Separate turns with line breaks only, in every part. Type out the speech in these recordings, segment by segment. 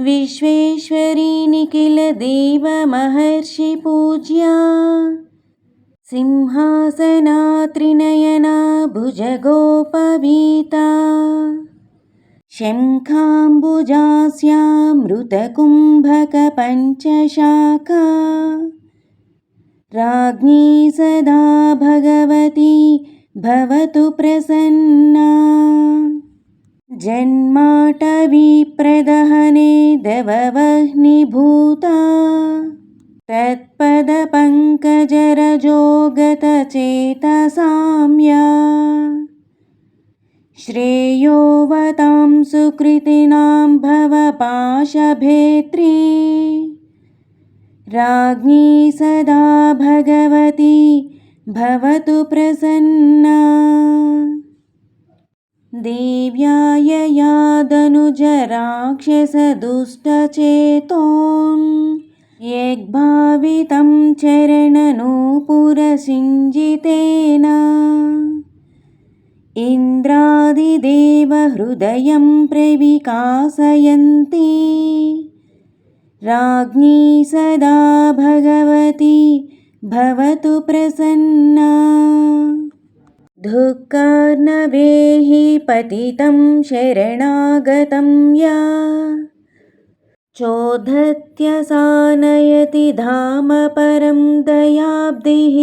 विश्वेश्वरी निखिलदेवमहर्षिपूज्या सिंहासनात्रिनयना भुजगोपवीता। शङ्खाम्बुजास्यामृतकुम्भकपञ्चशाखा। राज्ञी सदा भगवती भवतु प्रसन्ना जन्माटवीप्रदहने दववह्निभूता। तत्पदपङ्कजरजोगतचेतसाम्या। श्रेयोवतां सुकृतिनां भवपाशभेत्री। राज्ञी सदा भगवती भवतु प्रसन्ना देव्याययादनुजराक्षसदुष्टचेतोन् यग्भावितं चरणनूपुरसिञ्जितेन। इन्द्रादिदेवहृदयं प्रविकासयन्ती। राज्ञी सदा भगवती भवतु प्रसन्ना दुःखार्णवेहि पतितं शरणागतं या। चोद्धत्यसानयति धाम परं दयाब्धिः।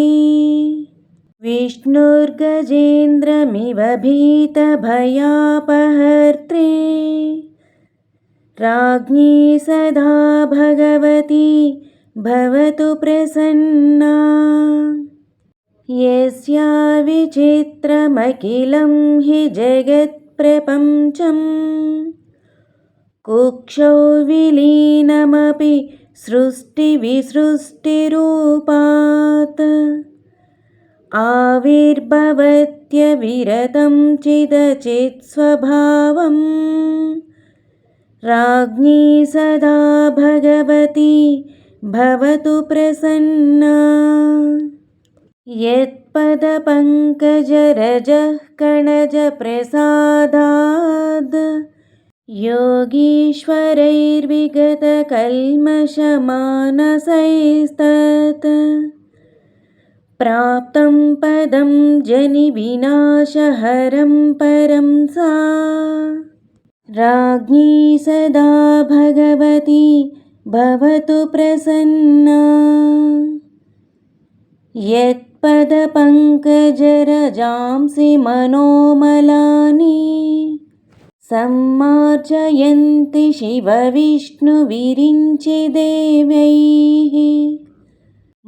विष्णुर्गजेन्द्रमिव भीतभयापहर्त्रे। राज्ञी सदा भगवती भवतु प्रसन्ना यस्या विचित्रमखिलं हि जगत्प्रपञ्चम्। कुक्षौ विलीनमपि सृष्टिविसृष्टिरूपात्। आविर्भवत्यविरतं चिदचित्स्वभावम् राज्ञी सदा भगवती भवतु प्रसन्ना यत्पदपङ्कजरजः कणजप्रसादाद् योगीश्वरैर्विगतकल्मषमानसैस्तत्। प्राप्तं पदं जनिविनाशहरं परं सा। राज्ञी सदा भगवती भवतु प्रसन्ना यत्पदपङ्कजरजांसि मनोमलानि सम्मार्जयन्ति शिवविष्णुविरिञ्चिदेवैः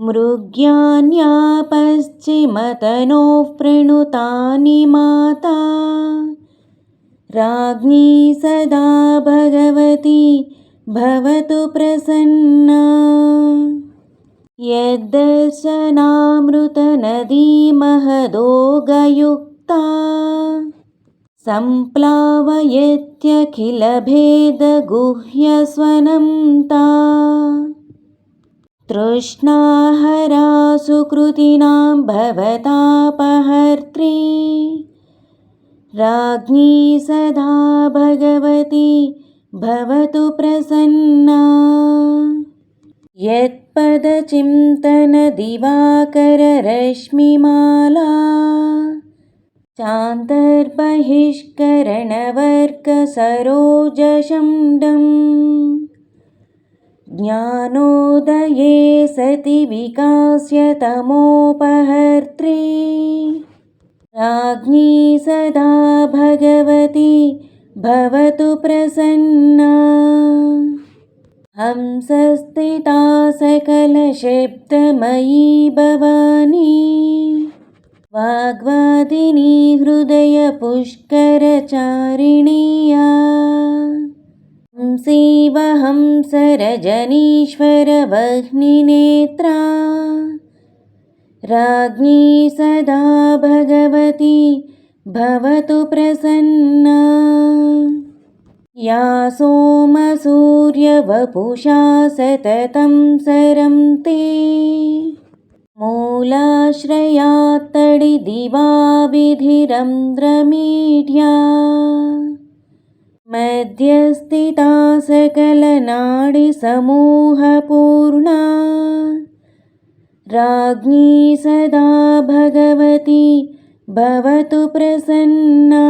मृग्यान्यापश्चिमतनोः प्रणुतानि माता राज्ञी सदा भगवती भवतु प्रसन्ना यद्दर्शनामृतनदीमहदोगयुक्ता सम्प्लावयत्यखिलभेदगुह्यस्वनं ता तृष्णाहरा सुकृतिनां भवतापहर्त्री राज्ञी सदा भगवती भवतु प्रसन्ना यत्पदचिन्तनदिवाकररश्मिमाला चान्तर्बहिष्करणवर्कसरोजशण्डम् ज्ञानोदये सति विकास्य तमोपहर्त्री राज्ञी सदा भगवती भवतु प्रसन्ना हंसस्थिता सकलशब्दमयी भवानी। वाग्वादिनी हृदयपुष्करचारिणीया। हंसीवहंसरजनीश्वरवह्निनेत्रा राज्ञी सदा भगवती भवतु प्रसन्ना या सोमसूर्यवपुषा सततं सरं ते मूलाश्रयात्तडिदिवाविधिरन्द्रमीढ्या मध्यस्थिता सकलनाडिसमूहपूर्णा राज्ञी सदा भगवती भवतु प्रसन्ना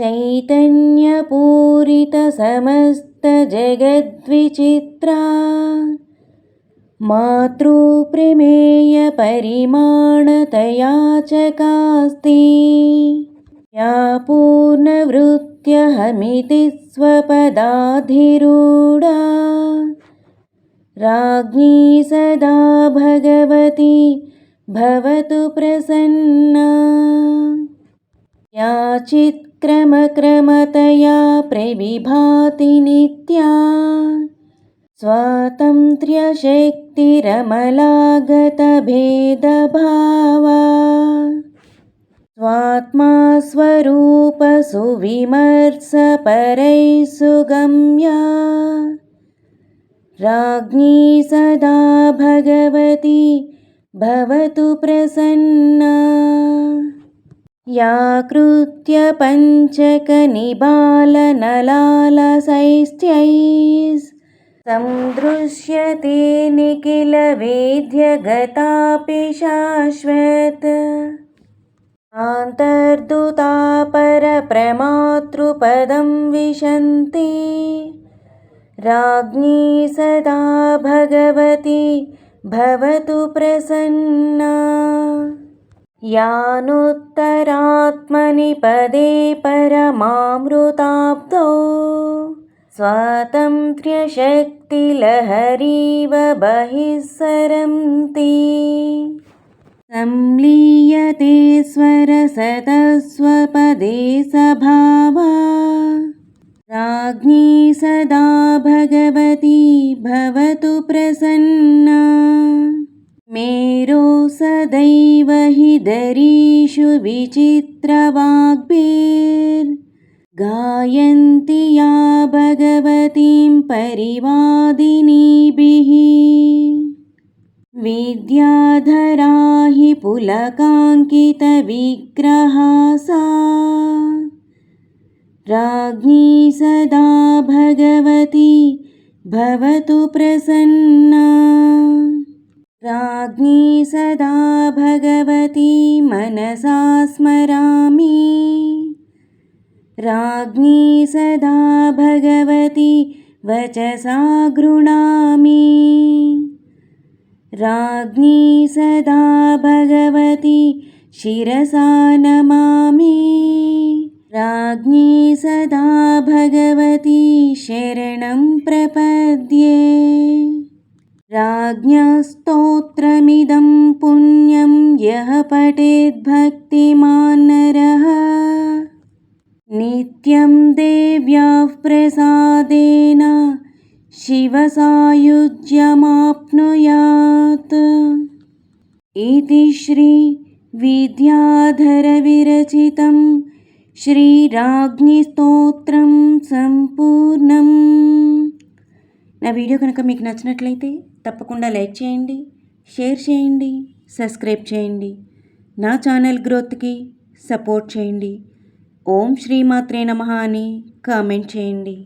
चैतन्यपूरितसमस्तजगद्विचित्रा मातृप्रमेयपरिमाणतया चकास्ति या पूर्णवृत्त्यहमिति स्वपदाधिरूढा राज्ञी सदा भगवती भवतु प्रसन्ना। या चित्क्रमक्रमतया प्रविभाति नित्या। स्वातन्त्र्यशक्तिरमलागतभेदभावा। स्वात्मा स्वरूपसुविमर्शपरैः सुगम्या राज्ञी सदा भगवती भवतु प्रसन्ना या कृत्य पञ्चकनिबालनलालसैस्त्यैः सन्दृश्यते निखिलवेद्यगतापि शाश्वत। आन्तर्दुता परप्रमातृपदं विशन्ति। राज्ञी सदा भगवती भवतु प्रसन्ना यानुत्तरात्मनि पदे परमामृताब्दौ स्वातन्त्र्यशक्तिलहरीव बहिः सरन्ति संलीयते स्वरसतस्वपदे सभावा। राज्ञी सदा भगवती भवतु प्रसन्ना मेरो सदैव हि दरीषु विचित्रवाग्भिर्गायन्ति या भगवतीं परिवादिनीभिः। विद्याधरा हि पुलकाङ्कितविग्रहा सा। राज्ञी सदा भगवती भवतु प्रसन्ना राज्ञी सदा भगवती मनसा स्मरामि। राज्ञी सदा भगवती वचसा गृणामि। राज्ञी सदा भगवती शिरसा नमामि। राज्ञी सदा भगवती शरणं प्रपद्ये। पुण्यं यः पठेद्भक्तिमान् नरः नित्यं देव्याः प्रसादेन शिवसायुज्यमाप्नुयात् इति श्रीविद्याधरविरचितं శ్రీరాజ్ఞిస్తోత్రం సంపూర్ణం నా వీడియో కనుక మీకు నచ్చినట్లయితే తప్పకుండా లైక్ చేయండి షేర్ చేయండి సబ్స్క్రైబ్ చేయండి. నా ఛానల్ గ్రోత్కి సపోర్ట్ చేయండి. ఓం శ్రీమాత్రే నమ అని కామెంట్ చేయండి.